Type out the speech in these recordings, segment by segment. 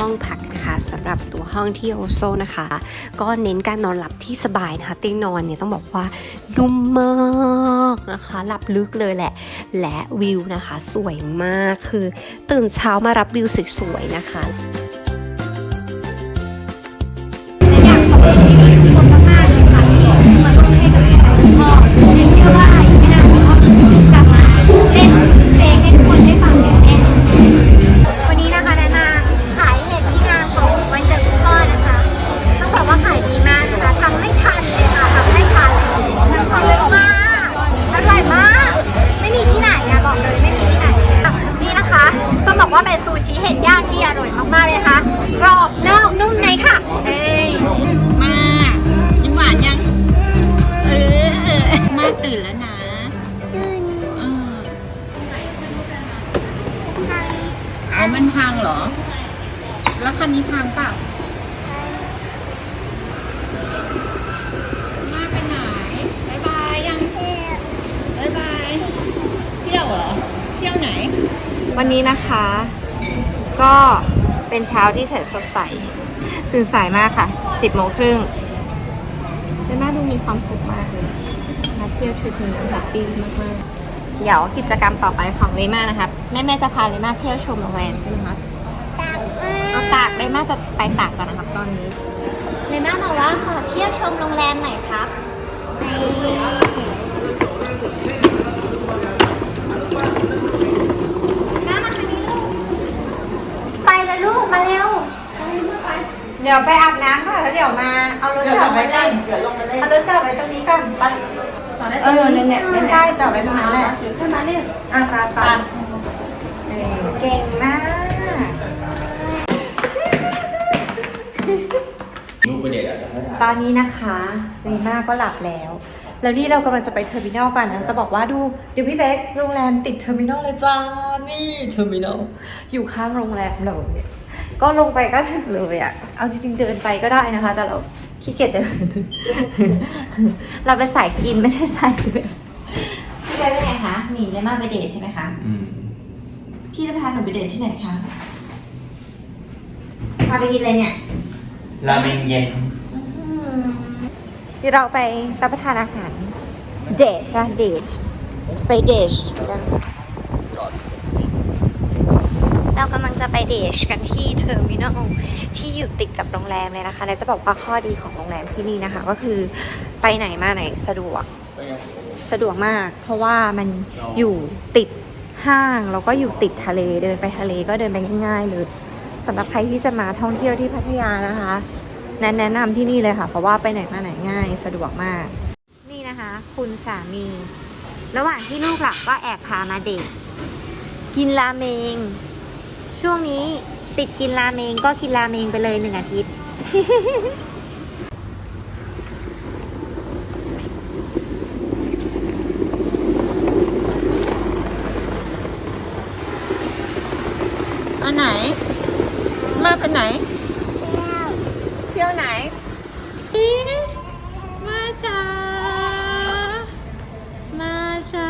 ห้องพักนะคะสำหรับตัวห้องที่โอโซนะคะ ก็เน้นการนอนหลับที่สบายนะคะเตียงนอนเนี่ยต้องบอกว่านุ่มมากนะคะหลับลึกเลยแหละ และวิวนะคะ สวยมากคือตื่นเช้ามารับวิวสวยๆนะคะ วันนี้นะคะ ก็เป็นเช้าที่แสนสดใส ตื่นสายมากค่ะ10โมงครึ่งเดน่าดูมีความสุขมากเลยมาเที่ยวทริปนี้แฮปปี้มากๆเดี๋ยวกิจกรรมต่อไปของเลม่านะคะแม่แม่จะพาเลม่าเที่ยวชมโรงแรมใช่ไหมคะเอาตากเลม่าจะไปตากก่อนนะครับตอนนี้เลม่าบอกว่าขอเที่ยวชมโรงแรมหน่อยครับน้ามาทางนี้ลูก ไปเลยลูก มาเร็วเดี๋ยวไปอาบน้ำก่อนแล้วเดี๋ยวมาเอารถจอดไว้ก่อนเอารถจอดไว้ตรงนี้ก่อนไปเออเนี่ยเนี่ยไม่ใช่จอดไว้ตรงนั้นแหละเท่านั้นเนี่ยอะตาตาเก่งมากลูกไปเด็ดอะเดี๋ยวให้ถ่ายตอนนี้นะคะเรน่าก็หลับแล้ว แล้วนี่เรากำลังจะไปเทอร์มินอลกันนะจะบอกว่าดูเดี๋ยวพี่เบ๊กโรงแรมติดเทอร์มินอลเลยจ้านี่เทอร์มินอลอยู่ข้างโรงแรมเราเนี่ย ก็ลงไปก็ถึงเลยอะเอาจริงๆเดินไปก็ได้นะคะ แต่เราขี้เกียจเดิน เราเป็นสายกินไม่ใช่สายเดินพี่เบ๊กเป็นไงคะหนีเลยมากไปเดทใช่ไหมคะอืมพี่จะพาหนูไปเดทที่ไหนคะพาไปกินอะไรเนี่ยราเมงเย็นเดี๋ยวเราไปรับประทานอาหารเดชใช่ไหมเดชไปเดชกัน เรากำลังจะไปเดชกันที่เทอร์มินอลที่อยู่ติดกับโรงแรมเลยนะคะและจะบอกว่าข้อดีของโรงแรมที่นี่นะคะ ก็คือไปไหนมาไหนสะดวกสะดวกมาก เพราะว่ามันอยู่ติดห้างแล้วก็อยู่ติดทะเลเดินไปทะเลก็เดินไปง่ายๆเลยสำหรับใครที่จะมาท่องเที่ยวที่พัทยานะคะแนะแนะนำที่นี่เลยค่ะ เพราะว่าไปไหนมาไหนง่าย สะดวกมาก นี่นะคะ คุณสามี ระหว่างที่ลูกหลับก็แอบพามาเดทกินราเมง ช่วงนี้ติดกินราเมงก็กินราเมงไปเลยหนึ่งอาทิตย์ อันไหน มาไปไหน เที่ยวไหน มาจ้า มาจ้า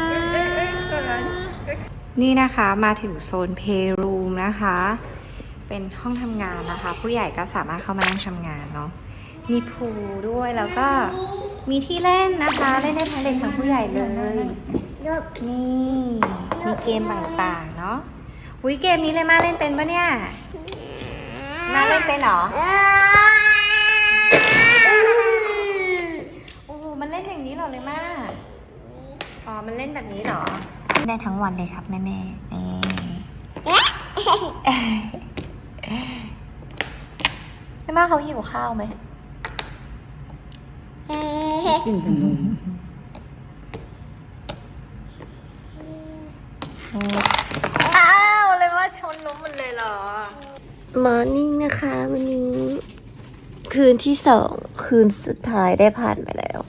นี่นะคะมาถึงโซนเพย์รูม นะคะ เป็นห้องทำงานนะคะ ผู้ใหญ่ก็สามารถเข้ามานั่งทำงานเนาะมีพูลด้วยแล้วก็มีที่เล่นนะคะ เล่นได้ทั้งเด็กทั้งผู้ใหญ่เลย นี่มีเกมต่างๆเนาะอุ้ยเกมนี้เลยมาเล่นเป็นปะเนี่ยมาเล่นเป็นเหรอโอ้โหมันเล่นอย่างนี้หรอเลยมาอ๋อมันเล่นแบบนี้เหรอ ได้ทั้งวันเลยครับแม่แม่ๆนี่ แม่มาเขาหิวข้าวไหมอ้าวเลยว่าชนล้มมันเลยเหรอมอร์นิ่งนะคะวันนี้ คืนที่สองคืนสุดท้ายได้ผ่านไปแล้ว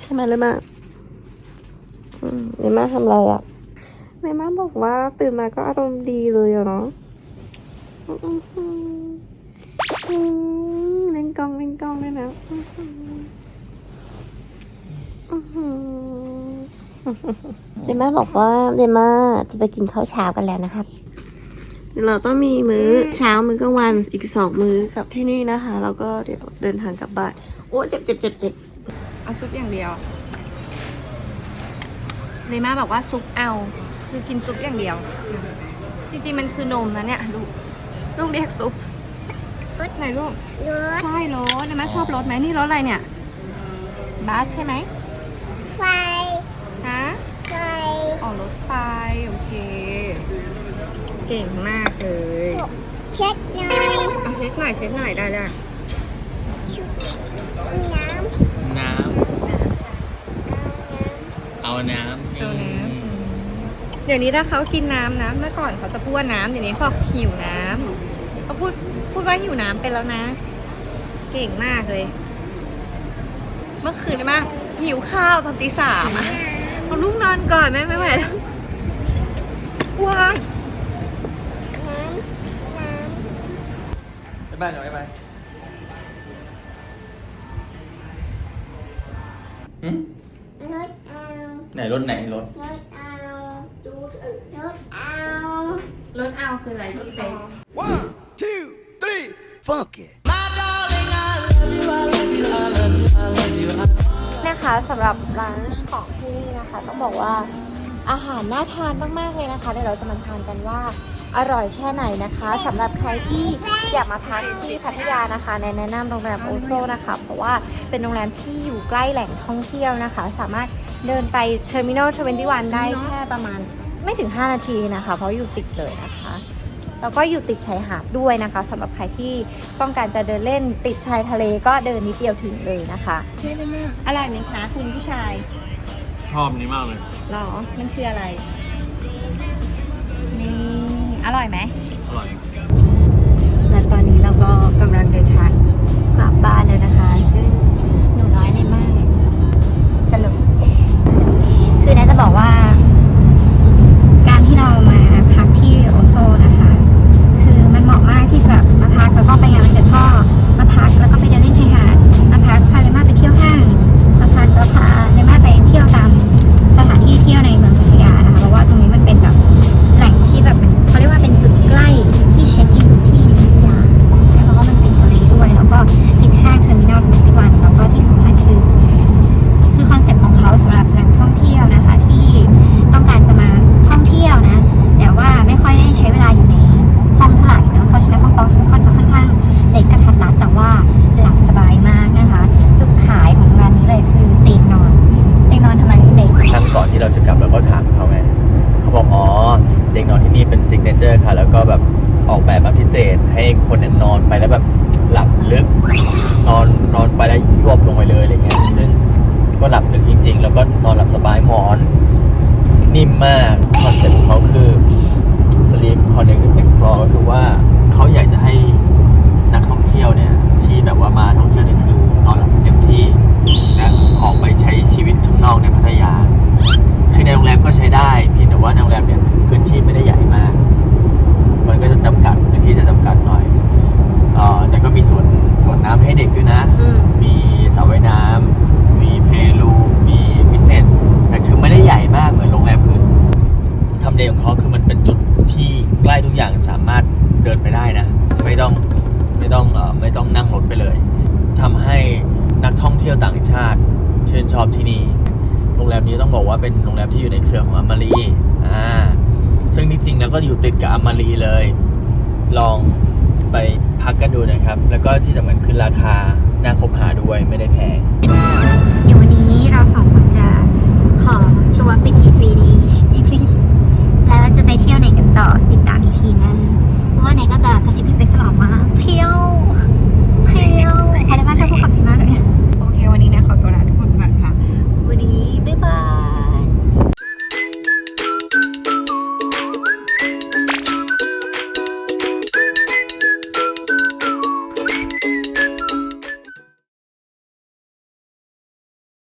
ใช่ไหมเลยมาอืมเลยมาทำอะไรอะ่ะ เลยมาบอกว่าตื่นมาก็อารมณ์ดีเลยอะเนาะอืมอืมอืมอืมเล่นกล้องเล่นกล้องด้วยนะอืมอืมอืมอืมเดม่าบอกว่าเดม่าจะไปกินข้าวเช้ากันแล้วนะครับเดี๋ยวเราต้องมีมื้อเช้ามื้อกลางวันอีกสองมื้อกับที่นี่นะคะ แล้วก็เดี๋ยวเดินทางกลับบ้านโอ้เจ็บเจ็บเจ็บเจ็บเอาซุปอย่างเดียวเลม่าบอกว่าซุปเอา คือกินซุปอย่างเดียว จริงๆมันคือนมนะเนี่ย ลูก ลูกเรียกซุปรสไหนลูกรถใช่รสเลม่าชอบรสไหมนี่รสอะไรเนี่ยบัสใช่ไหมไฟฮะไฟอ๋อรถไฟโอเค เก่งมากเลยเช็ดน้ำน้เอาเช็ดหน่อยเช็ดหน่อยได้ได้ำน้ำเอาน้ำเอาน้ำ เดี๋ยวนี้ถ้าเขากินน้ำนะเมื่อก่อนเขาจะพูดว่าน้ำเดี๋ยวนี้เขาบอกหิวน้ำเขาพูดพูดว่าหิวน้ำเป็นแล้วนะ เก่งมากเลย เมื่อคืนใช่ไหมหิวข้าวตอนตีสามอะเอาลูกนอนก่อนแม่ไม่ไหวแล้วว้ายไปบ้านก่อนไปบ้านหืมรถเอาไหนรถไหนรถ รถเอาดูรถเอารถเอาคืออะไรพี่เป๊ก One, two, three, funk it. นะคะสำหรับร้านของที่นี่นะคะต้องบอกว่าอาหารน่าทานมากๆเลยนะคะเดี๋ยวเราจะมาทานกันว่า อร่อยแค่ไหนนะคะสำหรับใครที่อยากมาพักที่พัทยานะคะในแนะนำโรงแรมโอโซนะคะ เพราะว่าเป็นโรงแรมที่อยู่ใกล้แหล่งท่องเที่ยวนะคะ สามารถเดินไปเทอร์มินอลทเวนตี้วันได้แค่ประมาณไม่ถึง 5 นาทีนะคะ เพราะอยู่ติดเลยนะคะ แล้วก็อยู่ติดชายหาดด้วยนะคะสำหรับใครที่ต้องการจะเดินเล่นติดชายทะเลก็เดินนิดเดียวถึงเลยนะคะอร่อยไหมคะคุณผู้ชายชอบนี้มากเลยหรอมันคืออะไรนี่ อร่อยไหม อร่อย และตอนนี้เราก็กำลังเดินทางกลับบ้านแล้วนะคะ ให้คนเนี่ยนอนไปแล้วแบบหลับลึก นอนนอนไปแล้วยวบลงไปเลยอะไรเงี้ยซึ่งก็หลับลึกจริง ๆ แล้วก็นอนหลับสบายหมอน นิ่มมาก เป็นโรงแรมที่อยู่ในเครือของอมารีอ่าซึ่งที่จริงแล้วก็อยู่ติดกับอมารีเลย ลองไปพักกันดูนะครับ แล้วก็ที่สำคัญคือราคาน่าคบหาด้วยไม่ได้แพงเดี๋ยววันนี้เราสองคนจะขอตัวปิด EP นี้ EP แล้วจะไปเที่ยวไหนกันต่อติดตาม EP นั้นเพราะว่าไหนก็จะกระซิบพี่เป๊ก